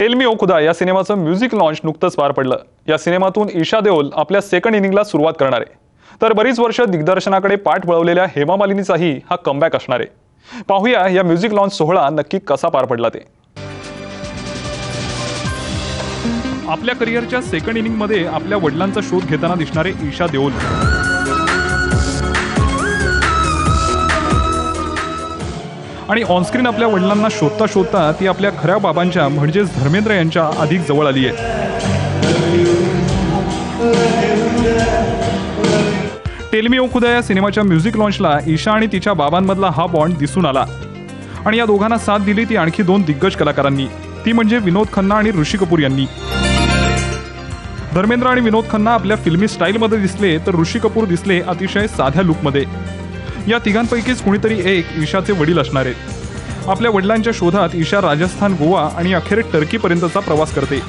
Tell me खुदा या सिनेमाचं म्युझिक लॉन्च नुकतंच पार पडलं. या सिनेमातून ईशा देओल आपल्या सेकंड इनिंगला सुरुवात करणार आहे. तर बरीच वर्ष दिग्दर्शनाकडे पाठ वळवलेल्या हेमा मालिनीचाही हा कमबॅक असणार आहे. पाहूया या म्युझिक लॉन्च सोहळा नक्की कसा पार पडला ते. आपल्या करिअरच्या सेकंड इनिंगमध्ये आपल्या वडिलांचा शोध घेताना दिसणारे ईशा देओल. आणि ऑनस्क्रीन आपल्या वडिलांना शोधता शोधता ती आपल्या खऱ्या बाबांच्या म्हणजेच धर्मेंद्र यांच्या अधिक जवळ आली आहे. टेलमी ओखुदा या सिनेमाच्या म्युझिक लॉन्चला ईशा आणि तिच्या बाबांमधला हा बॉन्ड दिसून आला. आणि या दोघांना साथ दिली ती आणखी दोन दिग्गज कलाकारांनी. ती म्हणजे विनोद खन्ना आणि ऋषी कपूर यांनी. धर्मेंद्र आणि विनोद खन्ना आपल्या फिल्मी स्टाईलमध्ये दिसले तर ऋषी कपूर दिसले अतिशय साध्या लुकमध्ये या तिघांपैकीच कुणीतरी एक ईशाचे वडील असणार आहेत. आपल्या वडिलांच्या शोधात ईशा राजस्थान गोवा आणि अखेर टर्कीपर्यंतचा प्रवास करते.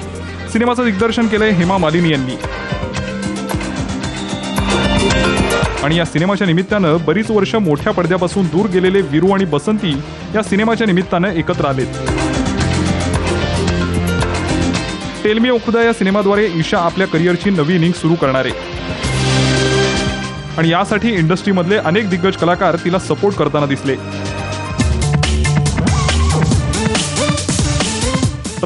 सिनेमाचं दिग्दर्शन केलंय हेमा मालिनी यांनी. आणि या सिनेमाच्या निमित्तानं बरीच वर्ष मोठ्या पडद्यापासून दूर गेलेले वीरू आणि बसंती या सिनेमाच्या निमित्तानं एकत्र आलेत. टेलमी ओखुदा या सिनेमाद्वारे ईशा आपल्या करिअरची नवी इनिंग सुरू करणार आहे. आणि यासाठी इंडस्ट्रीमधले अनेक दिग्गज कलाकार तिला सपोर्ट करताना दिसले.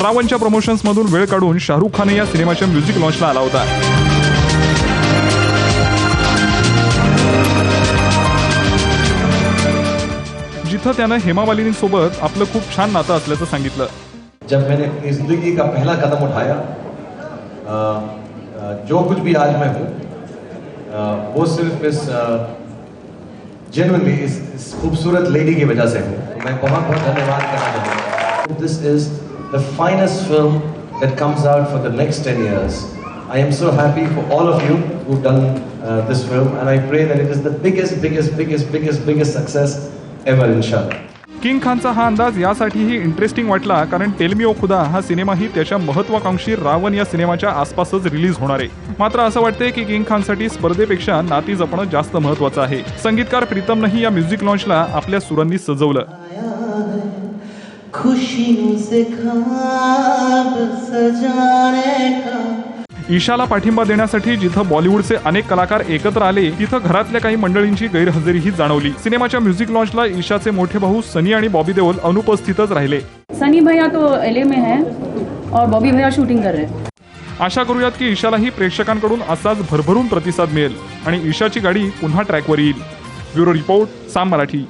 रावणच्या प्रमोशन्समधून वेळ काढून शाहरुख खान या सिनेमाच्या म्युझिक लॉन्चला आला होता. जिथं त्यानं हेमामालिनीसोबत आपलं खूप छान नातं असल्याचं सांगितलं. जब मैंने अपनी जिंदगी का पहला कदम उठाया जो कुछ भी आज मैं हूँ वो सिर्फ इस जेनुअनली इस, इस खूबसूरत लेडी की वजह से हूँ मैं बहुत बहुत धन्यवाद करना चाहता हूँ this is the finest film that comes out for the next ten years I am so happy for all of you who've done uh, this film, and I pray that it is the biggest, biggest, biggest, biggest, biggest success ever, inshallah. King खानचा हा अंदाज यासाठीही interesting वाटला कारण tell me ओ खुदा हा सिनेमाही त्याच्या महत्वाकांक्षी रावण या सिनेमाच्या आसपासच रिलीज होणार आहे. मात्र असं वाटतंय की किंग खानसाठी स्पर्धेपेक्षा नाती जपणं जास्त महत्वाचं आहे. संगीतकार प्रीतमनंही या म्युझिक लॉन्चला आपल्या सुरांनी सजवलं. ईशाला पाठिंबा देण्यासाठी जिथं बॉलिवूडचे अनेक कलाकार एकत्र आले तिथं घरातल्या काही मंडळींची गैरहजेरीही जाणवली. सिनेमाच्या म्युझिक लॉन्चला ईशाचे मोठे भाऊ सनी आणि बॉबी देओल अनुपस्थितच राहिले. सनी भैया तो एलए में है और बॉबी भैया शूटिंग कर रहे हैं. आशा करूयात की ईशालाही प्रेक्षकांकडून असाच भरभरून प्रतिसाद मिळेल आणि ईशाची गाडी पुन्हा ट्रॅकवर येईल. Bureau report Saam Marathi.